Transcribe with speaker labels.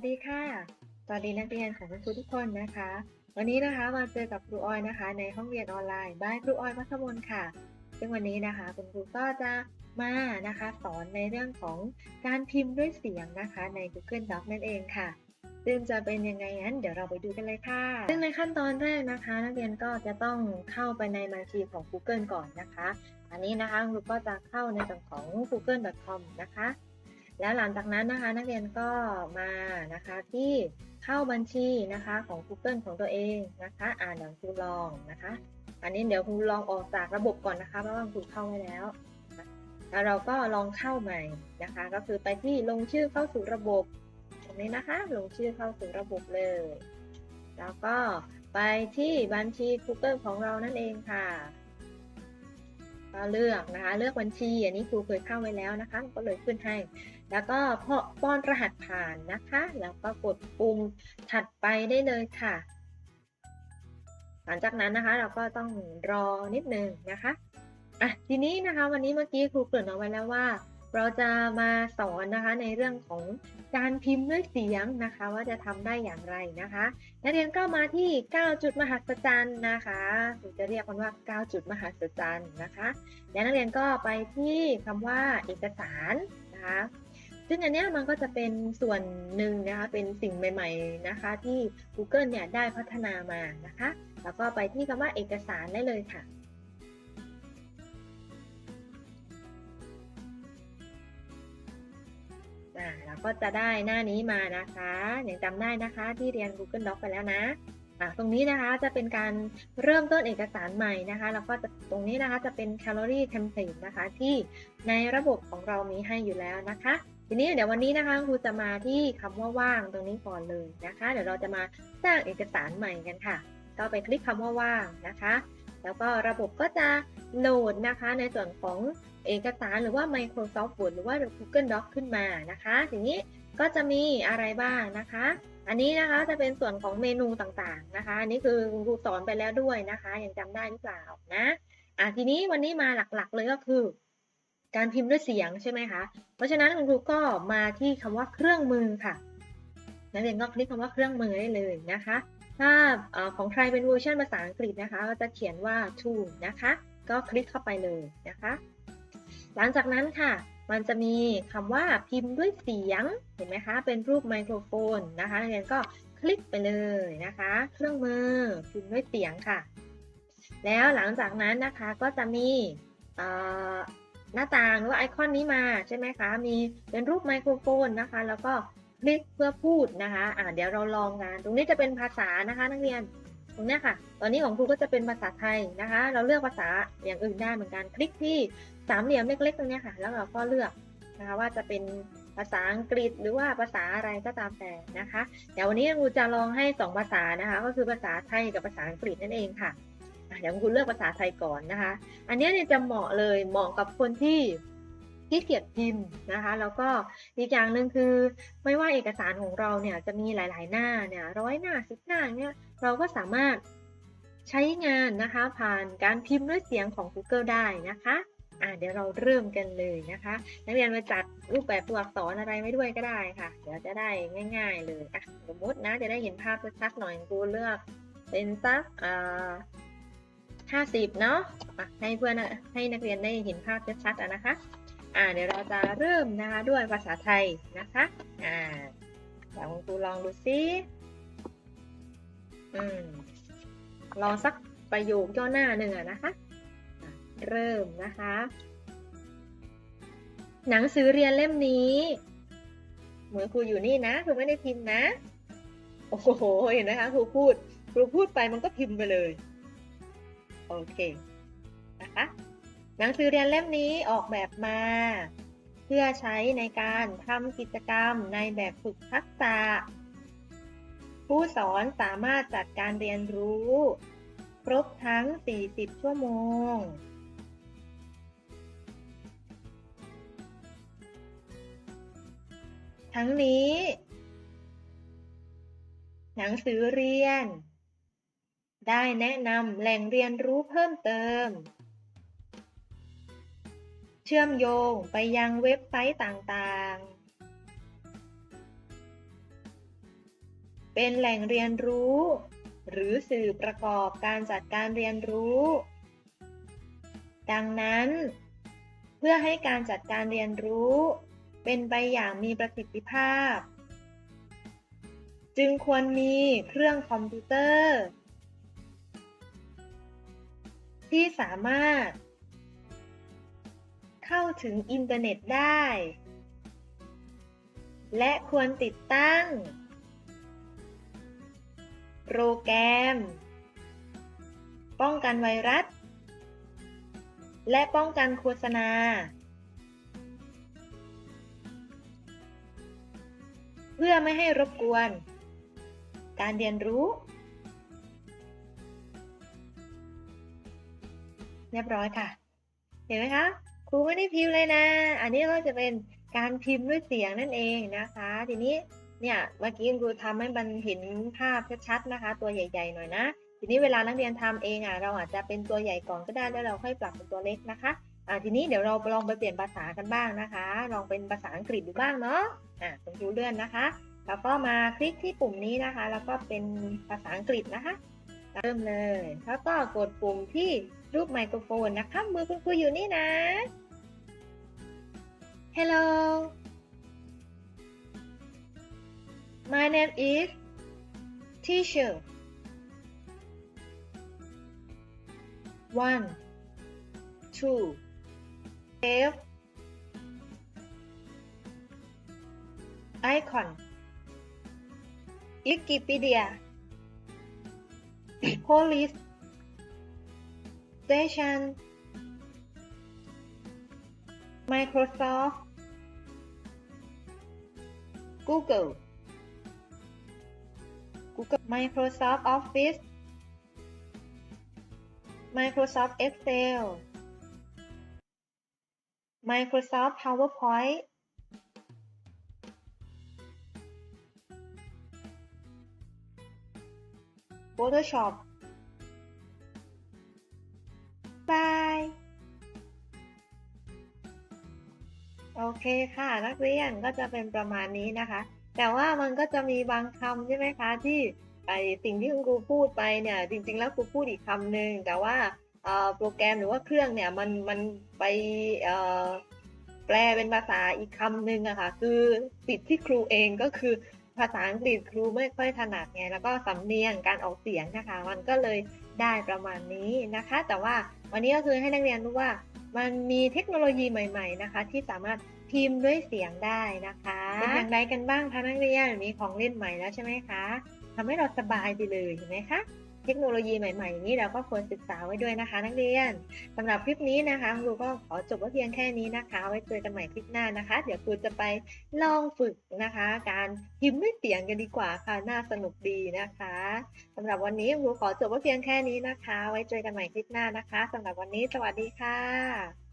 Speaker 1: สดีค่ะ สวัสดีนักเรียนของคุณครูทุกคนนะคะ วันนี้นะคะมาเจอกับครูออยนะคะ ในห้องเรียนออนไลน์บ้านครูออยพัฒมนค่ะ ซึ่งวันนี้นะคะคุณครูก็จะมานะคะ สอนในเรื่องของการพิมพ์ด้วยเสียงนะคะใน Google Doc นั่นเองค่ะซึ่งจะเป็นยังไงนั้นเดี๋ยวเราไปดูกันเลยค่ะ ซึ่งในขั้นตอนแรกนะคะ นักเรียนก็จะต้องเข้าไปในบัญชีของ Google ก่อนนะคะ อันนี้นะคะคุณครูก็จะเข้าในส่วนของ google.com นะคะ แล้วหลังจากนั้นนะคะ นักเรียนก็มานะคะที่เข้าบัญชีนะคะของ Google ของตัวเองนะคะ อ่านเดี๋ยวครูลองนะคะ อันนี้เดี๋ยวครูลองออกจากระบบก่อนนะคะเพราะว่าครูเข้าไว้แล้วแล้วเราก็ลองเข้าใหม่นะคะ ก็คือไปที่ลงชื่อเข้าสู่ระบบ ตรงนี้นะคะ ลงชื่อเข้าสู่ระบบเลย แล้วก็ไปที่บัญชี Google ของเรานั่นเองค่ะก็เลือกนะคะ เลือกบัญชี อันนี้ครูเคยเข้าไว้แล้วนะคะ ก็เลยขึ้นให้ แล้วก็พอป้อนรหัสผ่านนะคะ แล้วก็กดปุ่มถัดไปได้เลยค่ะ หลังจากนั้นนะคะเราก็ต้องรอนิดนึงนะคะอะทีนี้นะคะวันนี้เมื่อกี้ครูเกริ่นเอาไว้แล้วว่า เราจะมาสอนนะคะในเรื่องของการพิมพ์ด้วยเสียงนะคะ ว่าจะทำได้อย่างไรนะคะ นักเรียนก็มาที่ 9 จุดมหัศจรรย์นะคะหรือจะเรียกมันว่า 9 จุดมหัศจรรย์นะคะ แล้วนักเรียนก็ไปที่คำว่าเอกสารนะคะ ซึ่งอันเนี้ยมันก็จะเป็นส่วนหนึ่งนะคะ เป็นสิ่งใหม่ ๆนะคะ ที่ Google เนี่ยได้พัฒนามานะคะ แล้วก็ไปที่คำว่าเอกสารได้เลยค่ะเราก็จะได้หน้านี้มานะคะอย่างจำได้นะคะที่เรียน Google Doc ไปแล้วนะตรงนี้นะคะจะเป็นการเริ่มต้นเอกสารใหม่นะคะ แล้วก็จะตรงนี้นะคะจะเป็น calorie template นะคะ ที่ในระบบของเรามีให้อยู่แล้วนะคะ ทีนี้เดี๋ยววันนี้นะคะครูจะมาที่คำว่าว่างตรงนี้ก่อนเลยนะคะ เดี๋ยวเราจะมาสร้างเอกสารใหม่กันค่ะ ก็ไปคลิกคำว่าว่างนะคะ แล้วก็ระบบก็จะโหลดนะคะ ในส่วนของเอกสารหรือว่า Microsoft Word หรือว่า Google Docs ขึ้นมานะคะ ทีนี้ก็จะมีอะไรบ้างนะคะ อันนี้นะคะจะเป็นส่วนของเมนูต่างๆนะคะ อันนี้คือครูสอนไปแล้วด้วยนะคะ ยังจำได้หรือเปล่านะอะทีนี้วันนี้มาหลักๆเลยก็คือ การพิมพ์ด้วยเสียงใช่ไหมคะ เพราะฉะนั้นคุณครูก็มาที่คำว่าเครื่องมือค่ะ นักเรียนก็คลิกคำว่าเครื่องมือได้เลยนะคะ ถ้าอของใครเป็นเวอร์ชันภาษาอังกฤษนะคะ ก็จะเขียนว่า tool นะคะ ก็คลิกเข้าไปเลยนะคะ หลังจากนั้นค่ะ มันจะมีคำว่าพิมพ์ด้วยเสียง เห็นไหมคะ เป็นรูปไมโครโฟนนะคะ นักเรียนก็คลิกไปเลยนะคะ เครื่องมือพิมพ์ด้วยเสียงค่ะ แล้วหลังจากนั้นนะคะก็จะมีอ หน้าต่างหรือว่าไอคอนนี้มาใช่ไหมคะ มีเป็นรูปไมโครโฟนนะคะ แล้วก็คลิกเพื่อพูดนะคะอ่าเดี๋ยวเราลองกัน ตรงนี้จะเป็นภาษานะคะ นักเรียน ตรงเนี้ยค่ะ ตอนนี้ของครูก็จะเป็นภาษาไทยนะคะ เราเลือกภาษาอย่างอื่นได้เหมือนกัน คลิกที่สามเหลี่ยมเล็ก ๆ ตรงเนี้ยค่ะ แล้วเราก็เลือกนะคะว่าจะเป็นภาษาอังกฤษหรือว่าภาษาอะไรก็ตามแต่นะคะ เดี๋ยววันนี้ครูจะลองให้สองภาษานะคะ ก็คือภาษาไทยกับภาษาอังกฤษนั่นเองค่ะ อะเดี๋ยวครูเลือกภาษาไทยก่อนนะคะ อันนี้เนี่ยจะเหมาะเลยเหมาะกับคนที่ที่เกียจพิมพ์นะคะ แล้วก็อีกอย่างหนึ่งคือ ไม่ว่าเอกสารของเราเนี่ยจะมีหลาย ๆ หน้าเนี่ยร้อยหน้าสิบหน้าเนี่ยเราก็สามารถใช้งานนะคะผ่านการพิมพ์ด้วยเสียงของ Google ได้นะคะอ่าเดี๋ยวเราเริ่มกันเลยนะคะ นักเรียนมาจัดรูปแบบตัวอักษรอะไรไว้ด้วยก็ได้ค่ะ เดี๋ยวจะได้ง่าย ๆ เลยอะสมมตินะจะได้เห็นภาพชัดๆหน่อยครูเลือกเป็นสักอ่า ห้าสิบเนาะให้เพื่อนให้นักเรียนได้เห็นภาพชัดๆนะคะอ่าเดี๋ยวเราจะเริ่มนะคะด้วยภาษาไทยนะคะอ่าเดี๋ยวคุณครูลองดูซิอืมลองสักประโยคย่อหน้าหนึ่งอะนะคะอะเริ่มนะคะ หนังสือเรียนเล่มนี้ เหมือนครูอยู่นี่นะครูไม่ได้พิมพ์นะ โอ้โหเห็นไหมคะครูพูดครูพูดไปมันก็พิมพ์ไปเลย โอเคนะคะหนังสือเรียนเล่มนี้ออกแบบมา เพื่อใช้ในการทำกิจกรรมในแบบฝึกทักษะ ผู้สอนสามารถจัดการเรียนรู้ ครบทั้ง 40 ชั่วโมงทั้งนี้ หนังสือเรียน ได้แนะนำแหล่งเรียนรู้เพิ่มเติม เชื่อมโยงไปยังเว็บไซต์ต่างๆ เป็นแหล่งเรียนรู้ หรือสื่อประกอบการจัดการเรียนรู้ ดังนั้น เพื่อให้การจัดการเรียนรู้ เป็นไปอย่างมีประสิทธิภาพ จึงควรมีเครื่องคอมพิวเตอร์ ที่สามารถ เข้าถึงอินเทอร์เน็ตได้ และควรติดตั้ง โปรแกรม ป้องกันไวรัส และป้องกันโฆษณาเพื่อไม่ให้รบกวน การเรียนรู้ เรียบร้อยค่ะ เห็นไหมคะ ครูไม่ได้พิมพ์เลยนะ อันนี้ก็จะเป็นการพิมพ์ด้วยเสียงนั่นเองนะคะ ทีนี้เนี่ยเมื่อกี้ครูทำให้มันเห็นภาพชัดๆนะคะ ตัวใหญ่ ๆ หน่อยนะ ทีนี้เวลานักเรียนทำเองอะเราอาจจะเป็นตัวใหญ่ก่อนก็ได้แล้วเราค่อยปรับเป็นตัวเล็กนะคะอ่าทีนี้เดี๋ยวเราลองไปเปลี่ยนภาษากันบ้างนะคะ ลองเป็นภาษาอังกฤษดูบ้างเนาะอ่าคุณครูเลื่อนนะคะ แล้วก็มาคลิกที่ปุ่มนี้นะคะ แล้วก็เป็นภาษาอังกฤษนะคะ เริ่มเลย แล้วก็กดปุ่มที่ รูปไมโครโฟนนะคะ มือคุณครูอยู่นี่นะ Hello My name is Teacher One Two F Icon Wikipedia Police Station Microsoft Google Google Microsoft Office Microsoft Excel Microsoft PowerPoint Photoshop เคค่ะ นักเรียนก็จะเป็นประมาณนี้นะคะ แต่ว่ามันก็จะมีบางคำใช่ไหมคะ ที่ไอสิ่งที่คุณครูพูดไปเนี่ย จริง ๆ แล้วครูพูดอีกคำหนึ่งแต่ว่าโปรแกรมหรือว่าเครื่องเนี่ยมันมันไปแปลเป็นภาษาอีกคำหนึ่งอะค่ะคือติดที่ครูเองก็คือภาษาอังกฤษครูไม่ค่อยถนัดไงแล้วก็สำเนียงการออกเสียงนะคะ มันก็เลยได้ประมาณนี้นะคะ แต่ว่าวันนี้ก็คือให้นักเรียนรู้ว่ามันมีเทคโนโลยีใหม่ ๆ นะคะ ที่สามารถ พิมพ์ด้วยเสียงได้นะคะ เป็นอย่างไรกันบ้างคะนักเรียนมีของเล่นใหม่แล้วใช่ไหมคะทำให้เราสบายไปเลยเห็นไหมคะ เทคโนโลยีใหม่ๆอย่างนี้เราก็ควรศึกษาไว้ด้วยนะคะ นักเรียนสำหรับคลิปนี้นะคะครูก็ขอจบไว้เพียงแค่นี้นะคะ ไว้เจอกันใหม่คลิปหน้านะคะ เดี๋ยวครูจะไปลองฝึกนะคะ การพิมพ์ด้วยเสียงกันดีกว่าค่ะน่าสนุกดีนะคะสำหรับวันนี้ครูขอจบไว้เพียงแค่นี้นะคะ ไว้เจอกันใหม่คลิปหน้านะคะสำหรับวันนี้สวัสดีค่ะ